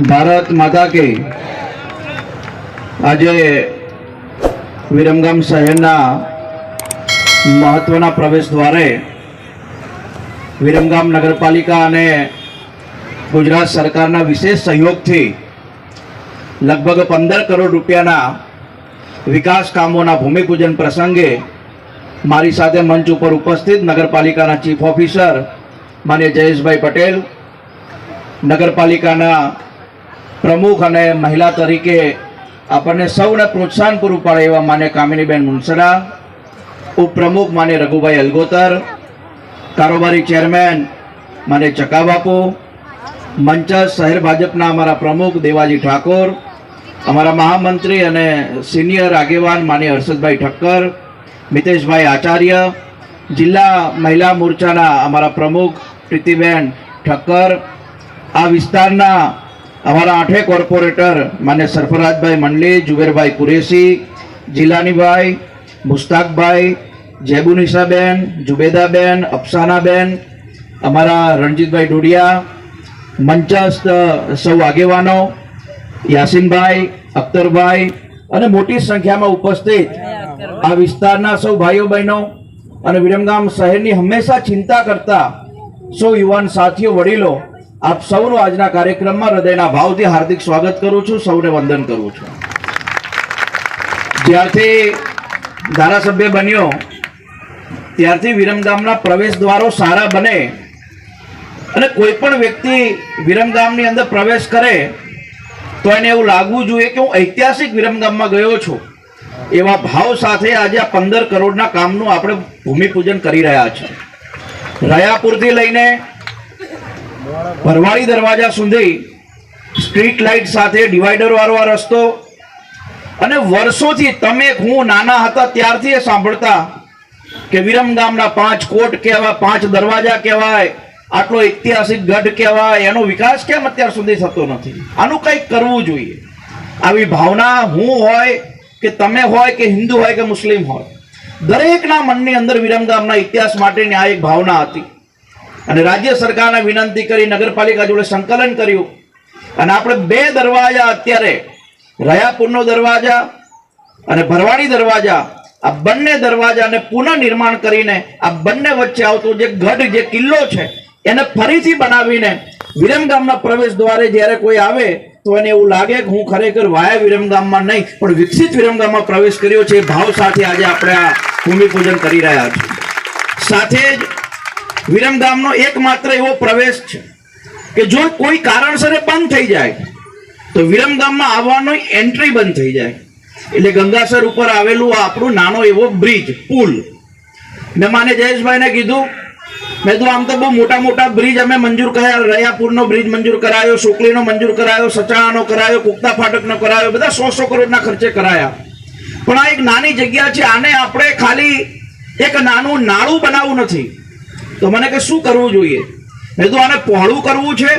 ભારત માતા કે. આજે વિરમગામ શહેરના મહત્વના પ્રવેશ દ્વારે વિરમગામ નગરપાલિકા અને ગુજરાત સરકારના વિશેષ સહયોગથી લગભગ પંદર કરોડ રૂપિયાના વિકાસ કામોના ભૂમિપૂજન પ્રસંગે મારી સાથે મંચ ઉપર ઉપસ્થિત નગરપાલિકાના ચીફ ઓફિસર માન્ય જયેશભાઈ પટેલ, નગરપાલિકાના પ્રમુખ અને મહિલા તરીકે આપણને સૌને પ્રોત્સાહન પૂરું પાડે એવા માને કામિનીબેન મુનસરા, ઉપપ્રમુખ માને રઘુભાઈ અલગોતર, કારોબારી ચેરમેન માને ચકાબાપુ મંચ શહેર ભાજપના અમારા પ્રમુખ દેવાજી ઠાકોર, અમારા મહામંત્રી અને સિનિયર આગેવાન માને હર્ષદભાઈ ઠક્કર, મિતેશભાઈ આચાર્ય, જિલ્લા મહિલા મોરચાના અમારા પ્રમુખ પ્રીતિબેન ઠક્કર, આ વિસ્તારના અમારા આઠે કોર્પોરેટર માન્ય સરફરાજભાઈ મંડલી જુબેરભાઈ કુરેશી જિલ્લાનીભાઈ મુસ્તાકભાઈ, જેબુનિસાબેન, જુબેદાબેન, અફસાનાબેન, અમારા રણજીતભાઈ ડોડિયા મંચસ્થ સૌ આગેવાનો, યાસીનભાઈ, અખ્તરભાઈ અને મોટી સંખ્યામાં ઉપસ્થિત આ વિસ્તારના સૌ ભાઈઓ, બહેનો અને વિરમગામ શહેરની હંમેશા ચિંતા કરતા સૌ યુવાન સાથીઓ, વડીલો આપ સૌનો આજના કાર્યક્રમમાં હૃદયના ભાવથી હાર્દિક સ્વાગત કરું છું, સૌને વંદન કરું છું. જ્યારથી ધારાસભ્ય બન્યો, ત્યારથી વિરમગામના પ્રવેશ દ્વારો સારા બને અને કોઈ પણ વ્યક્તિ વિરમગામની અંદર પ્રવેશ કરે, તો એને એવું લાગવું જોઈએ કે હું ઐતિહાસિક વિરમગામમાં ગયો છું. એવા ભાવ સાથે આજે આ પંદર કરોડના કામનું આપણે ભૂમિપૂજન કરી રહ્યા છીએ. રયાપુરથી લઈને ભરવાડી દરવાજા સુધી સ્ટ્રીટ લાઇટ સાથે ડિવાઈડર વાળો આ રસ્તો. અને વર્ષોથી તમે હું નાના હતા ત્યારથી એ સાંભળતા કે વિરમગામના પાંચ કોટ કહેવાય, પાંચ દરવાજા કહેવાય, આટલો ઐતિહાસિક ગઢ કહેવાય, એનો વિકાસ કેમ અત્યાર સુધી થતો નથી? આનું કંઈક કરવું જોઈએ. આવી ભાવના હું હોય કે તમે હોય કે હિન્દુ હોય કે મુસ્લિમ હોય, દરેકના મનની અંદર વિરમગામના ઇતિહાસ માટેની આ એક ભાવના હતી. અને રાજ્ય સરકારને વિનંતી કરી, નગરપાલિકા જોડે સંકલન કર્યું. અને આપણે બે દરવાજા અત્યારે, રયાપુરનો દરવાજા અને ભરવાડી દરવાજા, આ બંને દરવાજાને પુનઃનિર્માણ કરીને આ બંને વચ્ચે આવતો જે ગઢ, જે કિલ્લો છે, એને ફરીથી બનાવીને વિરમગામના પ્રવેશ દ્વારે જ્યારે કોઈ આવે, તો એને એવું લાગે કે હું ખરેખર વાયા વિરમગામમાં નહીં, પણ વિકસિત વિરમગામમાં પ્રવેશ કર્યો છે. એ ભાવ સાથે આજે આપણે આ ભૂમિપૂજન કરી રહ્યા છીએ. સાથે જ વિરમગામનો એકમાત્ર એવો પ્રવેશ છે કે જો કોઈ કારણસર બંધ થઈ જાય, તો વિરમગામમાં આવવાનો એન્ટ્રી બંધ થઈ જાય. એટલે ગંગાસર ઉપર આવેલું આપણું નાનો એવો બ્રિજ, પુલ. મેં માને જયેશભાઈને કીધું, મેં તો આમ તો બહુ મોટા મોટા બ્રિજ અમે મંજૂર કર્યા, રયાપુરનો બ્રિજ મંજૂર કરાયો, સુકલીનો મંજૂર કરાયો, સચાણાનો કરાયો, કુકતા ફાટકનો કરાયો, બધા સો સો કરોડના ખર્ચે કરાયા. પણ આ એક નાની જગ્યા છે, આને આપણે ખાલી એક નાનું નાળું બનાવવું નથી. તો મને કે શું કરવું જોઈએ? મેં તો આને પહોળું કરવું છે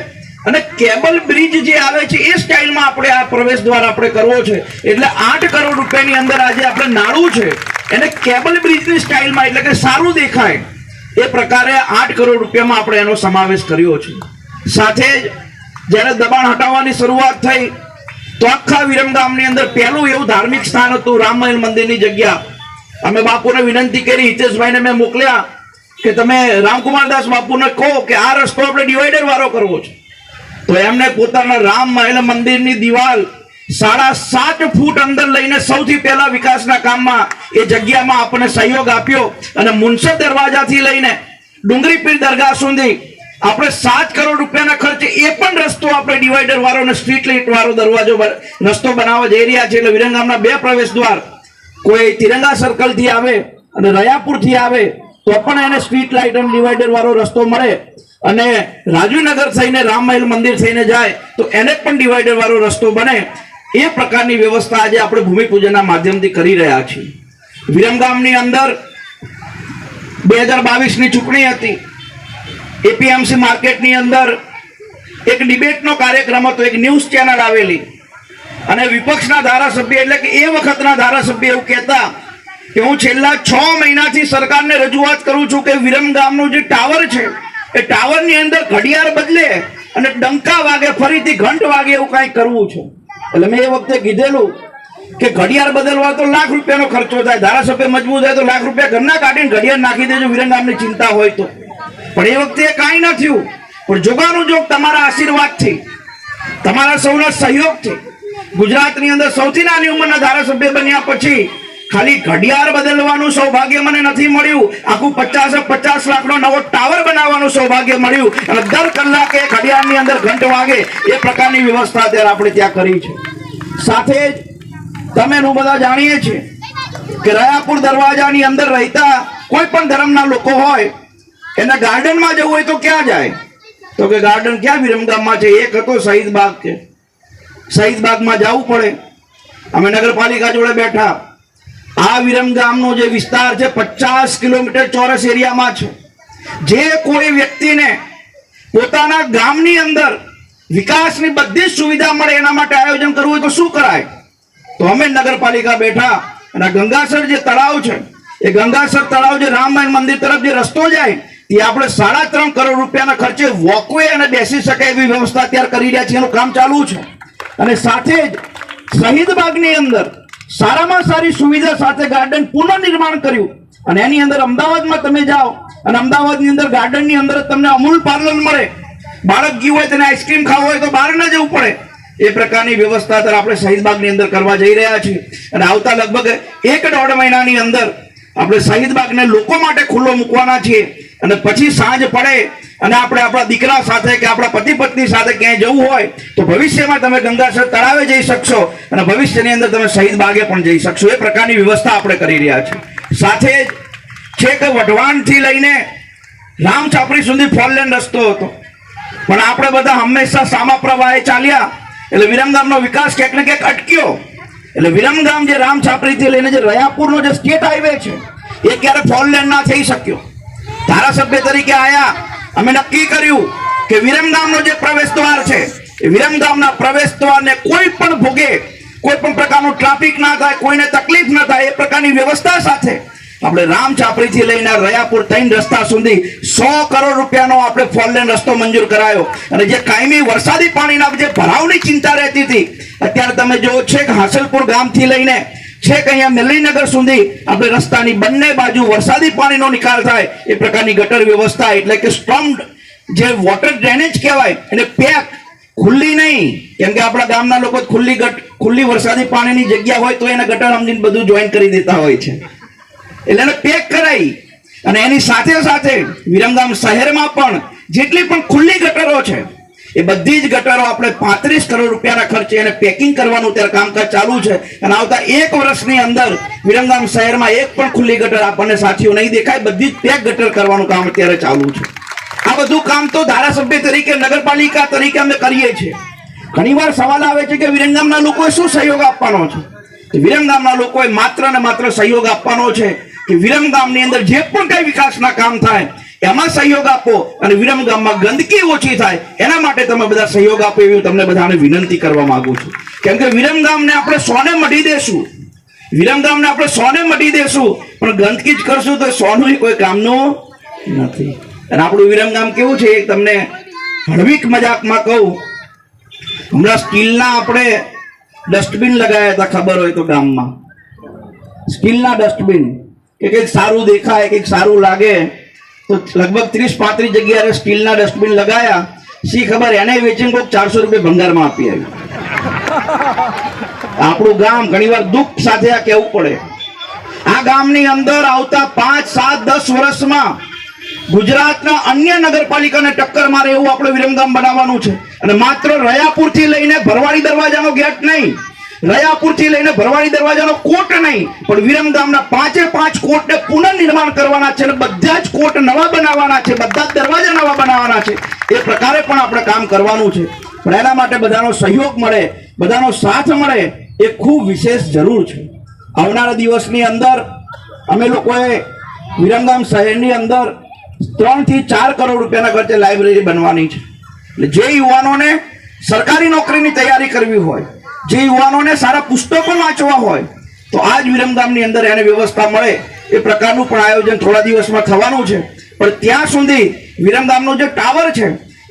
અને કેબલ બ્રિજ જે આવે છે, એ સ્ટાઇલમાં આપણે આ પ્રવેશ દ્વાર આપણે કરવો છે. એટલે આઠ કરોડ રૂપિયાની અંદર આજે આપણે નાણું છે. એને કેબલ બ્રિજની સ્ટાઇલમાં, એટલે કે સારું દેખાય, એ પ્રકારે આઠ કરોડ રૂપિયામાં આપણે એનો સમાવેશ કર્યો છે. સાથે જ જ્યારે દબાણ હટાવવાની શરૂઆત થઈ, તો આખા વિરમગામની અંદર પહેલું એવું ધાર્મિક સ્થાન હતું, રામ મંદિરની જગ્યા. અમે બાપુને વિનંતી કરી, હિતેશભાઈને મેં મોકલ્યા કે તમે રામકુમારદાસ બાપુને કહો કે આ રસ્તો આપણે ડિવાઈડર વાળો કરવો છે. તો એમને પોતાના રામ મહેલ મંદિરની દિવાલ સાડા સાત ફૂટ અંદર લઈને સૌથી પહેલા વિકાસના કામમાં એ જગ્યામાં આપણને સહયોગ આપ્યો અને મુનસર દરવાજાથી લઈને ડુંગરી પીર દરગાહ સુધી આપણે સાત કરોડ રૂપિયાના ખર્ચે એ પણ રસ્તો આપણે ડિવાઈડર વાળો અને સ્ટ્રીટ લાઇટ વાળો દરવાજો રસ્તો બનાવવા જઈ રહ્યા છે. એટલે વિરંગામના બે પ્રવેશ દ્વાર કોઈ તિરંગા સર્કલથી આવે અને રયાપુરથી આવે તો પણ એને સ્ટ્રીટ લાઇટ અને ડિવાઈડર વાળો રસ્તો મળે. અને રાજુનગર થઈને રામ મહેલ મંદિર થઈને જાય, તો એને પણ ડિવાઈડર વાળો રસ્તો બને. એ પ્રકારની વ્યવસ્થા આજે આપણે ભૂમિપૂજનના માધ્યમથી કરી રહ્યા છીએ. વિરમગામની અંદર બે હજાર બાવીસની ચૂંટણી હતી. એપીએમસી માર્કેટની અંદર એક ડિબેટનો કાર્યક્રમ હતો, એક ન્યૂઝ ચેનલ આવેલી. અને વિપક્ષના ધારાસભ્ય એટલે કે એ વખતના ધારાસભ્ય એવું કહેતા કે હું છેલ્લા છ મહિનાથી સરકારને રજૂઆત કરું છું કે વિરમગામનો જે ટાવર છે, એ ટાવરની અંદર ઘડિયાળ બદલે અને ડંકા વાગે, ફરીથી ઘંટ વાગે એવું કાંઈ કરવું છે. એટલે મેં એ વખતે કીધેલું કે ઘડિયાળ બદલવા તો લાખ રૂપિયાનો ખર્ચો થાય, ધારાસભ્ય મજબૂત થાય તો લાખ રૂપિયા ઘરના કાઢીને ઘડિયાળ નાખી દેજો વિરંગામની ચિંતા હોય તો. પણ એ વખતે કાંઈ ન થયું. પણ જોગાનું જોગ તમારા આશીર્વાદથી, તમારા સૌના સહયોગથી ગુજરાતની અંદર સૌથી નાની ઉંમરના ધારાસભ્ય બન્યા પછી ખાલી ઘડિયાળ બદલવાનું સૌભાગ્ય મને નથી મળ્યું. આખું પચાસ પચાસ લાખનો નવો ટાવર બનાવવાનું સૌભાગ્ય મળ્યું. અને દર કલાકે ઘડિયાળની અંદર ઘંટ વાગે. એ પ્રકારની વ્યવસ્થા અત્યારે આપણે ત્યાં કરી છે. સાથે જ તમે હું બધા જાણીએ છીએ કે રયાપુર દરવાજાની અંદર રહેતા કોઈ પણ ધર્મના લોકો હોય, એના ગાર્ડનમાં જવું હોય તો ક્યાં જાય? તો કે ગાર્ડન ક્યાં વિરમગામમાં છે? એક હતો શહીદ બાગ છે શહીદ બાગમાં જવું પડે. અમે નગરપાલિકા જોડે બેઠા. આ વિરમગામનો જે વિસ્તાર છે, પચાસ કિલોમીટર ચોરસ એરિયામાં છે. જે કોઈ વ્યક્તિને પોતાના ગામની અંદર વિકાસની બધી જ સુવિધા મળે એના માટે આયોજન કરવું હોય તો શું કરાય? તો અમે નગરપાલિકા બેઠા અને ગંગાસર જે તળાવ છે, એ ગંગાસર તળાવ જે રામમાય મંદિર તરફ જે રસ્તો જાય તે આપણે સાડા ત્રણ કરોડ રૂપિયાના ખર્ચે વોકવે અને બેસી શકાય એવી વ્યવસ્થા અત્યારે કરી રહ્યા છીએ, એનું કામ ચાલુ છે. અને સાથે જ શહીદ બાગની અંદર સારામાં સારી સુવિધા સાથે ગાર્ડન પુનઃનિર્માણ કર્યું. અને એની અંદર અમદાવાદમાં તમે જાઓ, અને અમદાવાદની અંદર ગાર્ડનની અંદર તમને અમૂલ પાર્લર મળે. બાળક ગયું હોય, તેને આઈસ્ક્રીમ ખાવું હોય, તો બહાર ન જવું પડે. એ પ્રકારની વ્યવસ્થા અત્યારે આપણે શહીદબાગની અંદર કરવા જઈ રહ્યા છીએ. અને આવતા લગભગ એક દોઢ મહિનાની અંદર આપણે શહીદબાગને લોકો માટે ખુલ્લો મૂકવાના છીએ. અને પછી સાંજ પડે અને આપણે આપણા દીકરા સાથે કે આપણા પતિ પત્ની સાથે ક્યાંય જવું હોય, તો ભવિષ્યમાં તમે ગંગાસર તળાવે જઈ શકશો અને ભવિષ્યની અંદર તમે શહીદ બાગે પણ જઈ શકશો. એ પ્રકારની વ્યવસ્થા આપણે કરી રહ્યા છીએ. સાથે જ છેક વઢવાણથી લઈને રામ ચાપડી સુધી ફોરલેન રસ્તો હતો. પણ આપણે બધા હંમેશા સામા પ્રવાહે ચાલ્યા. એટલે વિરમગામનો વિકાસ ક્યાંક ને ક્યાંક અટક્યો. એટલે વિરમગામ જે રામ છાપરીથી લઈને જે રયાપુરનો જે સ્ટેટ હાઈવે છે, એ ક્યારે ફોરલેન ના થઈ શક્યો? ધારાસભ્ય તરીકે આયા. અમે નક્કી કર્યું કે વિરમગામનો જે પ્રવેશ દ્વાર છે, એ વિરમગામના પ્રવેશ દ્વારને કોઈ પણ ભોગે, કોઈ પણ પ્રકારનું ટ્રાફિક ના થાય, કોઈને તકલીફ ના થાય, એ પ્રકારની વ્યવસ્થા સાથે આપણે રામ ચાપડીથી લઈને રયાપુર ત્રણ રસ્તા સુધી સો કરોડ રૂપિયાનો આપણે ફોરલેન રસ્તો મંજૂર કરાયો. અને જે કાયમી વરસાદી પાણીના જે ભરાવની ચિંતા રહેતી હતી, અત્યારે તમે જો છેક હાસલપુર ગામથી લઈને છેક અહીંયા મેલીનગર સુધી આપણે રસ્તાની બંને બાજુ વરસાદી પાણીનો નિકાલ થાય, એ પ્રકારની ગટર વ્યવસ્થા એટલે કે સ્ટ્રોંગ જે વોટર ડ્રેનેજ કહેવાય, એને પેક ખુલ્લી નહીં. કેમ કે આપણા ગામના લોકો ખુલ્લી ગટ, ખુલ્લી વરસાદી પાણીની જગ્યા હોય તો એને ગટર સમજીને બધું જોઈન કરી દેતા હોય છે. એટલે એને પેક કરાઈ. અને એની સાથે સાથે વિરમગામ શહેરમાં પણ જેટલી પણ ખુલ્લી ગટરો છે એ બધી જ ગટરો આપણે પાંત્રીસ કરોડ રૂપિયાના ખર્ચે એને પેકિંગ કરવાનું ત્યારે કામકાજ ચાલુ છે. અને આવતા એક વર્ષની અંદર વિરમગામ શહેરમાં એક પણ ખુલ્લી ગટર આપણને સાથીઓ નહીં દેખાય, બધી જ પેક ગટર કરવાનું કામ અત્યારે ચાલુ છે. આ બધું કામ તો ધારાસભ્ય તરીકે, નગરપાલિકા તરીકે અમે કરીએ છીએ. ઘણીવાર સવાલ આવે છે કે વિરમગામના લોકોએ શું સહયોગ આપવાનો છે? વિરમગામના લોકોએ માત્ર ને માત્ર સહયોગ આપવાનો છે કે વિરમગામની અંદર જે પણ કઈ વિકાસના કામ થાય એમાં સહયોગ આપો અને વિરમગામમાં ગંદકી ઓછી થાય, એના માટે તમે બધા સહયોગ આપો એવી તમને બધાને વિનંતી કરવા માંગુ છું. કેમ કે વિરમગામને આપણે સોને મઢી દેશું. વિરમગામને આપણે સોને મઢી દેશું. પણ ગંદકી જ કરશું તો સોનું કોઈ કામનું નથી. અને આપણું વિરમગામ કેવું છે તમને હળવીક મજાકમાં કહું. હમણાં સ્ટીલના આપણે ડસ્ટબિન લગાવ્યા હતા, ખબર હોય તો ગામમાં. સ્ટીલના ડસ્ટબિન. કે કંઈક સારું દેખાય, કંઈક સારું લાગે. તો લગભગ ત્રીસ પાંત્રીસ જગ્યાએ સ્ટીલના ડસ્ટબિન લગાયા. શી ખબર, એને વેચીને કોઈક ચારસો રૂપિયા ભંગારમાં આપી આવી. આપણું ગામ ઘણીવાર દુઃખ સાથે આ કહેવું પડે. આ ગામની અંદર આવતા પાંચ, સાત, દસ વર્ષમાં ગુજરાતના અન્ય નગરપાલિકાને ટક્કર મારે એવું આપણે વિરમગામ બનાવવાનું છે. અને માત્ર રયાપુરથી લઈને ભરવાડી દરવાજાનો ગેટ નહીં રયાપુરથી લઈને ભરવાડી દરવાજાનો કોટ નહીં, પણ વિરમગામના પાંચે પાંચ કોટને પુનઃનિર્માણ કરવાના છે અને બધા જ કોટ નવા બનાવવાના છે, બધા જ દરવાજા નવા બનાવવાના છે. એ પ્રકારે પણ આપણે કામ કરવાનું છે. પણ એના માટે બધાનો સહયોગ મળે, બધાનો સાથ મળે, એ ખૂબ વિશેષ જરૂર છે. આવનારા દિવસની અંદર અમે લોકોએ વિરમગામ શહેરની અંદર ત્રણથી ચાર કરોડ રૂપિયાના ખર્ચે લાઇબ્રેરી બનવાની છે. એટલે જે યુવાનોને સરકારી નોકરીની તૈયારી કરવી હોય જે યુવાનોને સારા પુસ્તકો વાંચવા હોય, તો આ જ વિરમગામની અંદર એને વ્યવસ્થા મળે. એ પ્રકારનું પણ આયોજન થોડા દિવસમાં થવાનું છે. પણ ત્યાં સુધી વિરમગામનો જે ટાવર છે,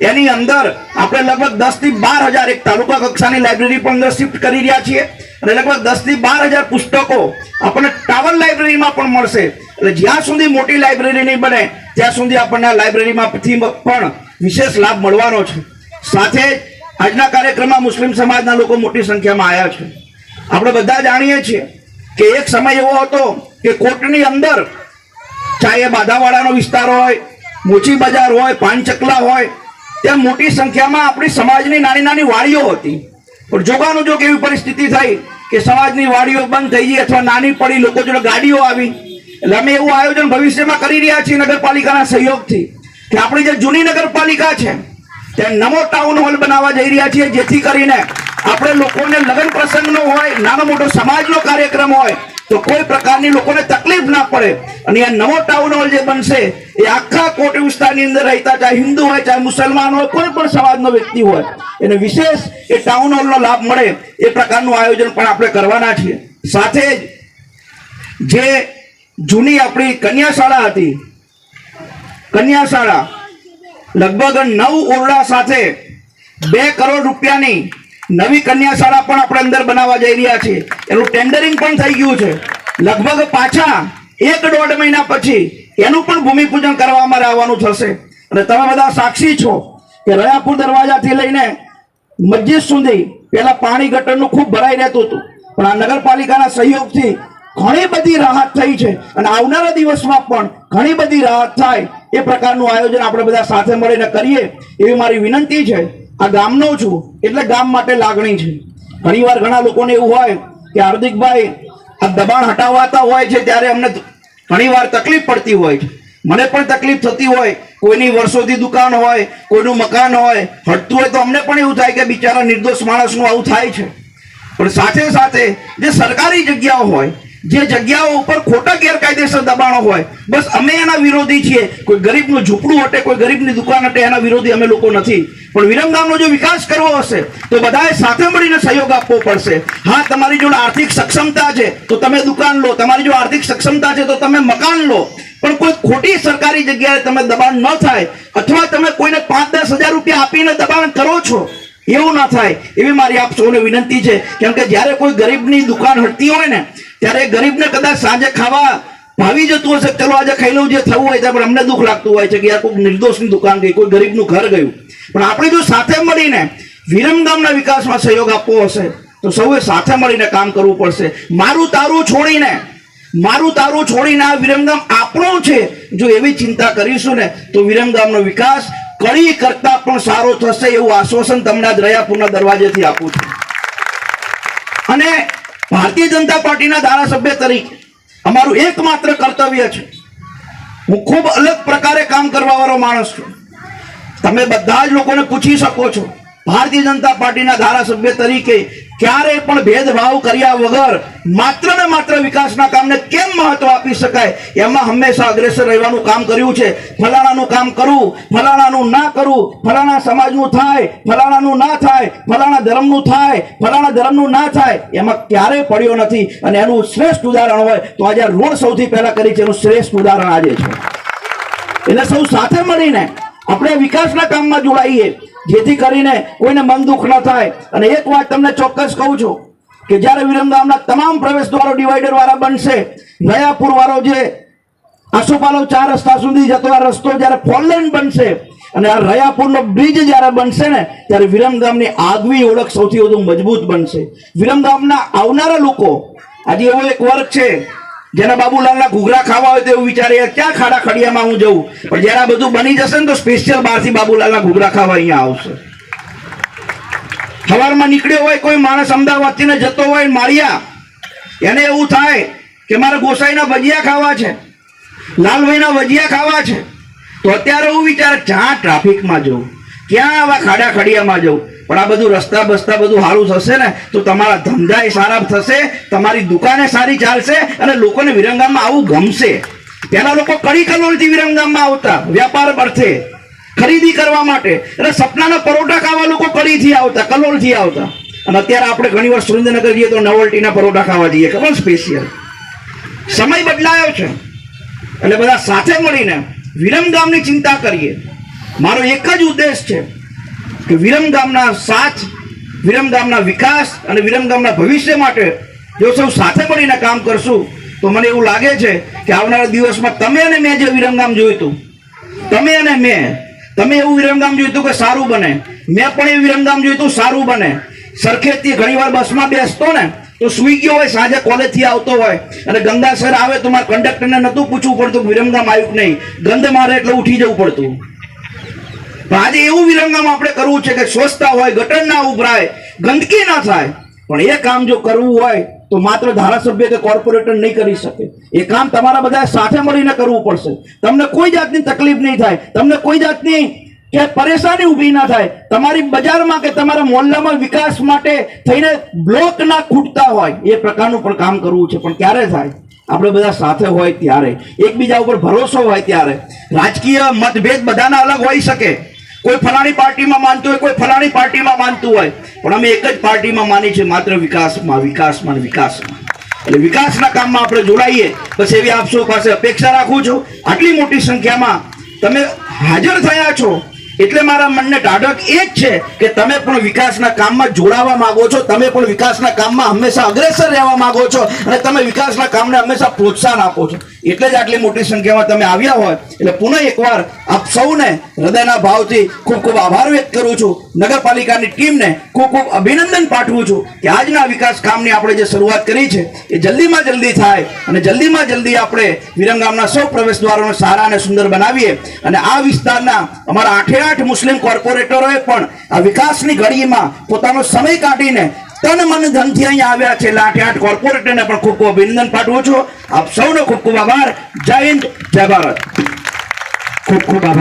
એની અંદર આપણે લગભગ દસથી બાર હજાર એક તાલુકા કક્ષાની લાઇબ્રેરી પણ અંદર શિફ્ટ કરી રહ્યા છીએ. અને લગભગ દસથી બાર હજાર પુસ્તકો આપણને ટાવર લાઇબ્રેરીમાં પણ મળશે. એટલે જ્યાં સુધી મોટી લાઇબ્રેરી નહીં બને, ત્યાં સુધી આપણને આ લાઇબ્રેરીમાંથી પણ વિશેષ લાભ મળવાનો છે. સાથે જ આજના કાર્યક્રમમાં મુસ્લિમ સમાજના લોકો મોટી સંખ્યામાં આવ્યા છે. આપણે બધા જાણીએ છીએ કે એક સમય એવો હતો કે કોર્ટની અંદર ચાહે બાધાવાડાનો વિસ્તાર હોય, મોચી બજાર હોય, પાનચકલા હોય, ત્યાં મોટી સંખ્યામાં આપણી સમાજની નાની નાની વાડીઓ હતી. પણ જોગાનું જોગ એવી પરિસ્થિતિ થઈ કે સમાજની વાડીઓ બંધ થઈ ગઈ અથવા નાની પડી, લોકો જોડે ગાડીઓ આવી, એટલે અમે એવું આયોજન ભવિષ્યમાં કરી રહ્યા છીએ નગરપાલિકાના સહયોગથી કે આપણી જે જૂની નગરપાલિકા છે ત્યાં નવો ટાઉન હોલ બનાવવા જઈ રહ્યા છીએ, જેથી કરીને આપણે લોકોને લગ્ન પ્રસંગનો હોય, નાનો મોટો સમાજનો કાર્યક્રમ હોય, તો કોઈ પ્રકારની લોકોને તકલીફ ના પડે. અને આ નવો ટાઉન હોલ જે બનશે, એ આખા કોટ વિસ્તારની અંદર રહેતા, ચાહે હિન્દુ હોય, ચાહે મુસલમાન હોય, કોઈ પણ સમાજનો વ્યક્તિ હોય, એને વિશેષ એ ટાઉન હોલનો લાભ મળે, એ પ્રકારનું આયોજન પણ આપણે કરવાના છીએ. સાથે જ જે જૂની આપણી કન્યા શાળા હતી કન્યા શાળા લગભગ નવ ઓરડા સાથે બે કરોડ રૂપિયાની નવી કન્યા શાળા પણ આપણે અંદર બનાવવા જઈ રહ્યા છીએ. એનું ટેન્ડરિંગ પણ થઈ ગયું છે. લગભગ પાછા એક દોઢ મહિના પછી એનું પણ ભૂમિપૂજન કરવા અમારે આવવાનું થશે. અને તમે બધા સાક્ષી છો કે રયાપુર દરવાજાથી લઈને મસ્જિદ સુધી પેલા પાણી ગટરનું ખૂબ ભરાઈ રહેતું હતું. પણ આ નગરપાલિકાના સહયોગથી ઘણી બધી રાહત થઈ છે. અને આવનારા દિવસમાં પણ ઘણી બધી રાહત થાય એ પ્રકારનું આયોજન આપણે બધા સાથે મળીને કરીએ એવી મારી વિનંતી છે. આ ગામનો છું એટલે ગામ માટે લાગણી છે. ઘણીવાર ઘણા લોકોને એવું હોય કે હાર્દિકભાઈ આ દબાણ હટાવાતા હોય છે ત્યારે અમને ઘણીવાર તકલીફ પડતી હોય છે. મને પણ તકલીફ થતી હોય. કોઈની વર્ષોથી દુકાન હોય, કોઈનું મકાન હોય, હટતું હોય તો અમને પણ એવું થાય કે બિચારા નિર્દોષ માણસનું આવું થાય છે. પણ સાથે સાથે જે સરકારી જગ્યાઓ હોય જે જગ્યાઓ ઉપર ખોટા ગેરકાયદેસર દબાણો હોય, બસ અમે એના વિરોધી છીએ. કોઈ ગરીબનું ઝૂંપડું હટે, કોઈ ગરીબની દુકાન હટે, એના વિરોધી અમે લોકો નથી. પણ વિરમગામનો જો વિકાસ કરવો હશે, તો બધાએ સાથે મળીને સહયોગ આપવો પડશે. હા, તમારી જોડે આર્થિક સક્ષમતા છે, તો તમે દુકાન લો. તમારી જો આર્થિક સક્ષમતા છે, તો તમે મકાન લો. પણ કોઈ ખોટી સરકારી જગ્યાએ તમે દબાણ ન થાય, અથવા તમે કોઈને પાંચ દસ હજાર રૂપિયા આપીને દબાણ કરો છો એવું ના થાય. એવી મારી આપ સૌને વિનંતી છે કેમ કે જ્યારે કોઈ ગરીબની દુકાન હટતી હોય ને, ત્યારે ગરીબને કદાચ સાંજે ખાવા ભાવી જતું હશે ચલો આજે ખાઈ લઉં જે થવું હોય પણ અમને દુઃખ લાગતું હોય છે કે યાર કોઈ નિર્દોષની દુકાન ગઈ, કોઈ ગરીબનું ઘર ગયું. પણ આપણે જો સાથે મળીને વિરમગામના વિકાસમાં સહયોગ આપવો હશે, તો સૌએ સાથે મળીને કામ કરવું પડશે. મારું તારું છોડીને, મારું તારું છોડીને આ વિરમગામ આપણું છે. જો એવી ચિંતા કરીશું ને, તો વિરમગામનો વિકાસ કડી કરતા પણ સારો થશે એવું આશ્વાસન તમને દયાપુરના દરવાજેથી આપું છું. અને ભારતીય જનતા પાર્ટીના ધારાસભ્ય તરીકે અમારું એકમાત્ર કર્તવ્ય છે. હું ખૂબ અલગ પ્રકારે કામ કરવા વાળો માણસ છું. તમે બધા જ લોકોને પૂછી શકો છો. ભારતીય જનતા પાર્ટીના ધારાસભ્ય તરીકે ક્યારેય પણ ભેદભાવ કર્યા વગર માત્ર ને માત્ર વિકાસના કામને કેમ મહત્વ આપી શકાય? એમાં હંમેશા અગ્રેસર રહેવાનું કામ કર્યું છે. ફલાણાનું કામ કરવું ફલાણાનું ના કરવું ફલાણા સમાજનું થાય, ફલાણાનું ના થાય, ફલાણા ધર્મનું થાય, ફલાણા ધર્મનું ના થાય, એમાં ક્યારેય પડ્યો નથી? અને એનું શ્રેષ્ઠ ઉદાહરણ હોય તો આજે રોડ સૌથી પહેલા કરી છે. એનું શ્રેષ્ઠ ઉદાહરણ આજે છે. એટલે સૌ સાથે મળીને આપણે વિકાસના કામમાં જોડાઈએ. જેથી કરીને કોઈને મન દુઃખ ન થાય. અને એક વાત તમને ચોક્કસ કહું છું કે જ્યારે વિરમગામના તમામ પ્રવેશ દ્વારો ડિવાઈડર વાળા બનશે નયાપુર વાળો જે આસોપાલો ચાર રસ્તા સુધી જતો આ રસ્તો જ્યારે ફોર લેન બનશે અને આ રયાપુરનો બ્રિજ જ્યારે બનશે ને, ત્યારે વિરમગામની આગવી ઓળખ સૌથી વધુ મજબૂત બનશે. વિરમગામના આવનારા લોકો, આજે એવો એક વર્ગ છે જેના બાબુલાલના ઘૂઘરા ખાવા હોય તો એવું વિચારે ક્યાં ખાડા ખડિયામાં હું જઉં? પણ જ્યારે બધું બની જશે ને તો સ્પેશિયલ બહારથી બાબુલાલના ઘૂઘરા ખાવા અહીંયા આવશે. સવારમાં નીકળ્યો હોય, કોઈ માણસ અમદાવાદથી જતો હોય, માળિયા, એને એવું થાય કે મારે ગોસાઈના ભજીયા ખાવા છે, લાલભાઈના ભજીયા ખાવા છે, તો અત્યારે હું વિચાર, ક્યાં ટ્રાફિકમાં જવું ક્યાં આવા ખાડા ખડિયામાં જવું પણ આ બધું રસ્તા બસ્તા બધું સારું થશે ને, તો તમારા ધંધા એ સારા થશે, તમારી દુકાને સારી ચાલશે અને લોકોને વિરંગામમાં આવું ગમશે. પહેલા લોકો કડી કલોલથી વિરંગામમાં આવતા, વ્યાપાર અર્થે. ખરીદી કરવા માટે. અને સપનાના પરોઠા ખાવા લોકો કડીથી આવતા, કલોલથી આવતા. અને અત્યારે આપણે ઘણી વાર સુરેન્દ્રનગર જઈએ તો નવલટીના પરોઠા ખાવા જઈએ, ખબર સ્પેશિયલ સમય બદલાયો છે. એટલે બધા સાથે મળીને વિરમગામની ચિંતા કરીએ. મારો એક જ ઉદ્દેશ છે. કે વિરમ ગામના સાથ, વિરમ ગામના વિકાસ અને વિરમ ગામના ભવિષ્ય માટે જો સૌ સાથે મળીને કામ કરશું, તો મને એવું લાગે છે કે આવનારા દિવસમાં તમે અને મેં જે વિરમગામ જોયું હતું, તમે અને મેં, તમે એવું વિરમગામ જોયું હતું કે સારું બને. મેં પણ એવું વિરમગામ જોયું હતું, સારું બને. સરખેજથી ઘણીવાર બસમાં બેસતો ને, તો સુઈ ગયો હોય, સાંજે કોલેજથી આવતો હોય, અને ગંગા સર આવે તો મારે કંડક્ટરને નહોતું પૂછવું પડતું વિરમગામ આવ્યું નહીં. ગંધ મારે એટલે ઉઠી જવું પડતું. આજે એવું વિરંગામ આપણે કરવું છે કે સ્વચ્છતા હોય, ગટર ના ઉભરાય, ગંદકી ના થાય, પણ એ કામ જો કરવું હોય, તો માત્ર ધારાસભ્ય કે કોર્પોરેટર નહીં કરી શકે. એ કામ તમારા બધા સાથે મળીને કરવું પડશે. તમને કોઈ જાતની તકલીફ નહીં થાય, તમને કોઈ જાતની કે પરેશાની ઊભી ના થાય. તમારી બજારમાં કે તમારા મોહલ્લામાં વિકાસ માટે થઈને બ્લોક ના ખૂટતા હોય, એ પ્રકારનું પણ કામ કરવું છે. પણ ક્યારે થાય? આપણે બધા સાથે હોય ત્યારે. એકબીજા ઉપર ભરોસો હોય ત્યારે. રાજકીય મતભેદ બધાના અલગ હોઈ શકે. કોઈ ફલાણી પાર્ટીમાં માનતું હોય, કોઈ ફલાણી પાર્ટીમાં માનતું હોય. પણ અમે એક જ પાર્ટીમાં માની છે માત્ર વિકાસમાં વિકાસમાં વિકાસમાં. એટલે વિકાસના કામમાં આપણે જોડાઈએ, બસ એવી આપશો પાસે અપેક્ષા રાખું છું. આટલી મોટી સંખ્યામાં તમે હાજર થયા છો, એટલે મારા મનને ટાઢક એ જ છે કે તમે પણ વિકાસના કામમાં જોડાવા માંગો છો, તમે પણ વિકાસના કામમાં હંમેશા અગ્રેસર રહેવા માંગો છો અને તમે વિકાસના કામને હંમેશા પ્રોત્સાહન આપો છો. એટલે જ આટલી મોટી સંખ્યામાં તમે આવ્યા હોય. એટલે પુનઃ એકવાર આપ સૌને હૃદયના ભાવથી ખૂબ ખૂબ આભાર વ્યક્ત કરું છું. નગરપાલિકાની ટીમને ખૂબ ખૂબ અભિનંદન પાઠવું છું કે આજના વિકાસ કામની આપણે જે શરૂઆત કરી છે, એ જલ્દીમાં જલ્દી થાય અને જલ્દીમાં જલ્દી આપણે વિરમગામના સૌ પ્રવેશ દ્વારોને સારા અને સુંદર બનાવીએ. અને આ વિસ્તારના અમારા આઠે આઠ મુસ્લિમ કોર્પોરેટરોએ પણ આ વિકાસની ઘડીમાં પોતાનો સમય કાઢીને તન મન ધનથી અહીંયા આવ્યા છે. આઠ કોર્પોરેટરને પણ ખૂબ ખૂબ અભિનંદન પાઠવું છું. આપ સૌનો ખૂબ ખૂબ આભાર. જય હિન્દ, જય ભારત. ખૂબ ખૂબ આભાર.